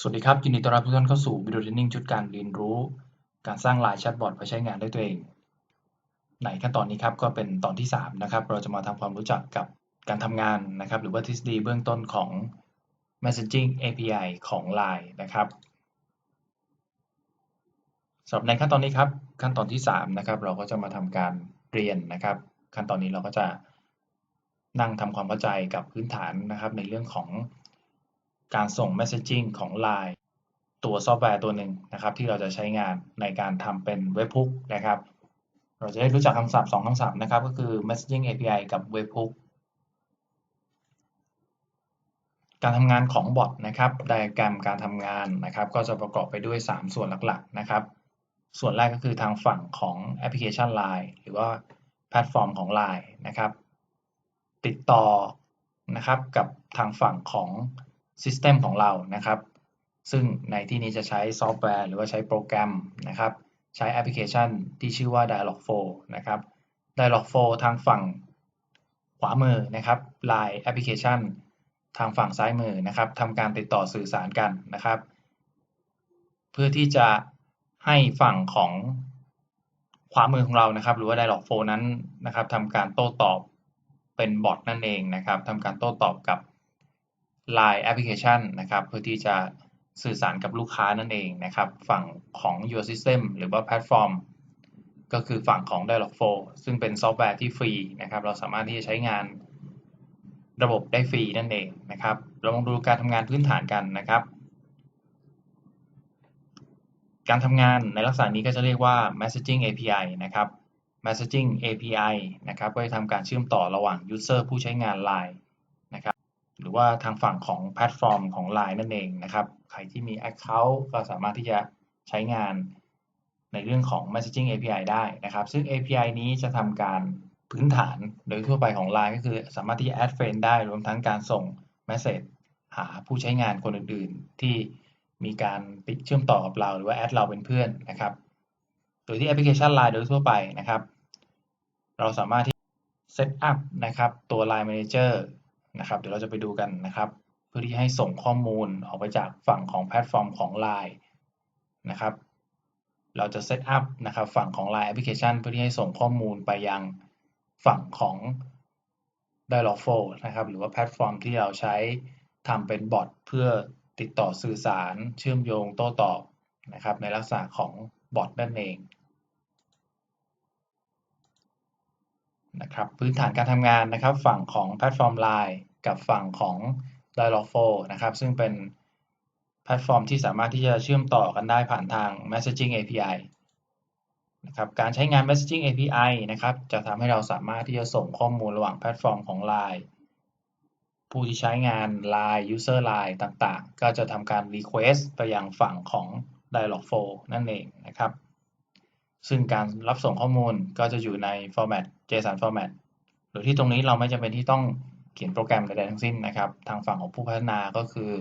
สวัสดีครับ ยินดีต้อนรับทุกท่านเข้าสู่วิดีโอเทรนนิ่งชุดการเรียนรู้ การสร้างไลน์แชทบอทเพื่อใช้งานด้วยตัวเอง ในขั้นตอนนี้ครับก็เป็นตอนที่ 3 นะครับ เราจะมาทำความรู้จักกับการทำงานนะครับ หรือว่าทฤษฎีเบื้องต้นของ Messaging API ของ Line นะครับสำหรับในขั้นตอนนี้ครับ ขั้นตอนที่ 3 นะครับ เราก็จะมาทำการเรียนนะครับ ขั้นตอนนี้เราก็จะนั่งทำความเข้าใจกับพื้นฐานนะครับ ในเรื่องของ การส่ง Messaging ของ Line ตัวซอฟต์แวร์ตัวหนึ่งนะครับ ที่เราจะใช้งานในการทำเป็นเว็บพุกนะครับ เราจะได้รู้จักคำศัพท์2คำศัพท์นะครับ ก็คือ Messaging API กับ Webhook การทำงานของบอทนะครับไดอะแกรมการทำงานนะครับ ก็จะประกอบไปด้วย 3 ส่วนหลักๆนะครับ ส่วนแรกก็คือทางฝั่งของแอปพลิเคชัน Line หรือว่าแพลตฟอร์มของ Line นะครับ ติดต่อนะครับกับทางฝั่งของ System ของเรานะครับ ซึ่งในที่นี้จะใช้ซอฟต์แวร์หรือว่าใช้โปรแกรมนะครับ ใช้แอปพลิเคชันที่ชื่อว่า Dialogflow นะครับ Dialogflow ทางฝั่งขวามือนะครับ Line แอปพลิเคชันทางฝั่งซ้ายมือนะครับทำการติดต่อสื่อสารกันนะครับ เพื่อที่จะให้ฝั่งของขวามือของเรานะครับ หรือว่า Dialogflow นั้นนะครับทำการโต้ตอบเป็นบอทนั่นเองนะครับทำการโต้ตอบกับ Line แอปพลิเคชันนะครับ เพื่อที่จะสื่อสารกับลูกค้านั่นเองนะครับ ฝั่งของ Your System หรือว่าแพลตฟอร์มก็คือฝั่งของ Dialogflow ซึ่งเป็นซอฟต์แวร์ที่ฟรีนะครับ เราสามารถที่จะใช้งานระบบได้ฟรีนั่นเองนะครับ เราลองดูการทำงานพื้นฐานกันนะครับ การทำงานในลักษณะนี้ก็จะเรียกว่า messaging API นะครับ messaging API นะครับ ก็จะทำการเชื่อมต่อระหว่าง user ผู้ใช้งาน Line นะครับหรือ ว่าทางฝั่งของแพลตฟอร์มของ Line นั่นเองนะครับ ใครที่มี Account ก็สามารถที่จะใช้งานในเรื่องของ messaging API ได้นะครับ ซึ่ง API นี้จะทำการพื้นฐานโดยทั่วไปของ Line ก็คือสามารถที่จะ add friend ได้รวมทั้งการส่ง message หาผู้ใช้งานคนอื่นๆ ที่มีการติดเชื่อมต่อกับเรา หรือว่า add เราเป็นเพื่อนนะครับ โดยที่แอปพลิเคชัน Line โดยทั่วไปนะครับ เราสามารถที่ set up นะครับตัว Line Manager นะครับ เดี๋ยวเราจะไปดูกันนะครับ เพื่อที่ให้ส่งข้อมูลออกไปจากฝั่งของแพลตฟอร์มของ Line นะครับ เราจะ set up นะครับฝั่งของ Line Application เพื่อที่ให้ส่งข้อมูลไปยังฝั่งของ Dialogflow นะครับ หรือว่าแพลตฟอร์มที่เราใช้ทำเป็นบอทเพื่อติดต่อสื่อสาร เชื่อมโยงโต้ตอบนะครับ ในลักษณะของบอทนั่นเองนะครับพื้นฐานการทำงานนะครับ ฝั่งของแพลตฟอร์ม Line กับฝั่งของ Dialogflow นะครับ ซึ่งเป็นแพลตฟอร์มที่สามารถที่จะเชื่อมต่อกันได้ผ่านทาง Messaging API นะครับการใช้งาน Messaging API นะครับ จะทำให้เราสามารถที่จะส่งข้อมูลระหว่างแพลตฟอร์มของ Line ผู้ที่ใช้งาน Line User Line ต่างๆ ก็จะทำการ Request ไปยังฝั่งของ Dialogflow นั่นเองนะครับ ซึ่งการรับส่งข้อมูลก็จะอยู่ใน format JSON format โดยที่ตรงนี้เราไม่จำเป็นที่ต้อง เขียนโปรแกรมใดๆทั้งสิ้นนะครับ ทางฝั่งของผู้พัฒนาก็คือ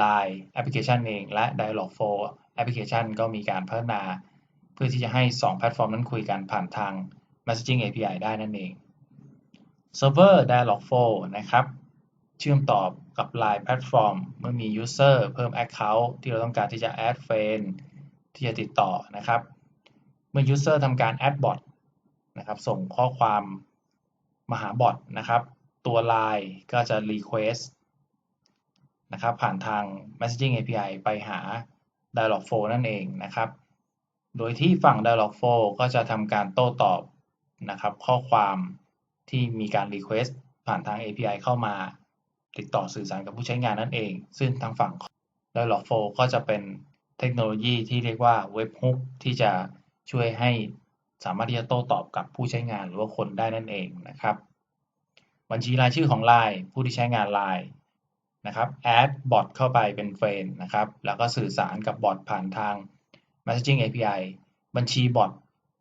Line Application เอง และ Dialogflow Application ก็มีการพัฒนา เพื่อที่จะให้ 2 แพลตฟอร์มนั้นคุยกันผ่านทาง Messaging API ได้นั่นเอง Server Dialogflow นะครับ เชื่อมต่อกับ Line Platform เมื่อมี User เพิ่ม Account ที่เราต้องการที่จะ add friend ที่จะติดต่อนะครับ เมื่อ User ทำการ add bot นะครับ ส่งข้อความมาหาบอทนะครับ ตัว Line ก็จะ request นะครับผ่านทาง Messaging API ไปหา Dialogflow นั่นเองนะครับ โดยที่ฝั่ง Dialogflow ก็จะทำการโต้ตอบนะครับข้อความที่มีการ request ผ่านทาง API เข้ามา ติดต่อสื่อสารกับผู้ใช้งานนั่นเอง ซึ่งทางฝั่ง Dialogflow ก็จะเป็นเทคโนโลยีที่เรียกว่า Webhook ที่จะช่วยให้สามารถที่จะโต้ตอบกับผู้ใช้งานหรือว่าคนได้นั่นเองนะครับ บัญชีรายชื่อของ Line ผู้ที่ใช้งาน Line นะครับ add bot เข้าไปเป็นเฟรนนะครับ แล้วก็สื่อสารกับบอทผ่านทาง messaging API บัญชีบอท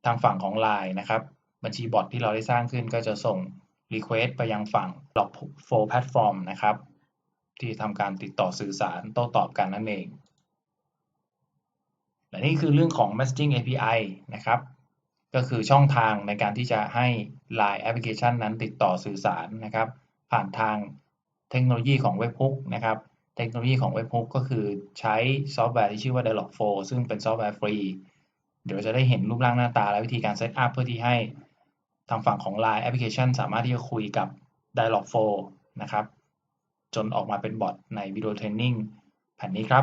ทางฝั่งของ Line นะครับ บัญชีบอทที่เราได้สร้างขึ้นก็จะส่ง request ไปยังฝั่ง Log4 platform นะครับ ที่ทำการติดต่อสื่อสารโต้ตอบกันนั่นเอง และนี่คือเรื่องของ messaging API นะครับ ก็คือช่องทางในการที่จะให้ Line Application นั้นติดต่อสื่อสารนะครับ ผ่านทางเทคโนโลยีของ Webhook นะครับ เทคโนโลยีของ Webhook ก็คือใช้ซอฟต์แวร์ที่ชื่อว่า Dialogflow ซึ่งเป็นซอฟต์แวร์ฟรี เดี๋ยวจะได้เห็นรูปร่างหน้าตาและวิธีการเซตอัพเพื่อที่ให้ทางฝั่งของ Line Application สามารถที่จะคุยกับ Dialogflow นะครับ จนออกมาเป็นบอทในวิดีโอเทรนนิ่งแผ่นนี้ครับ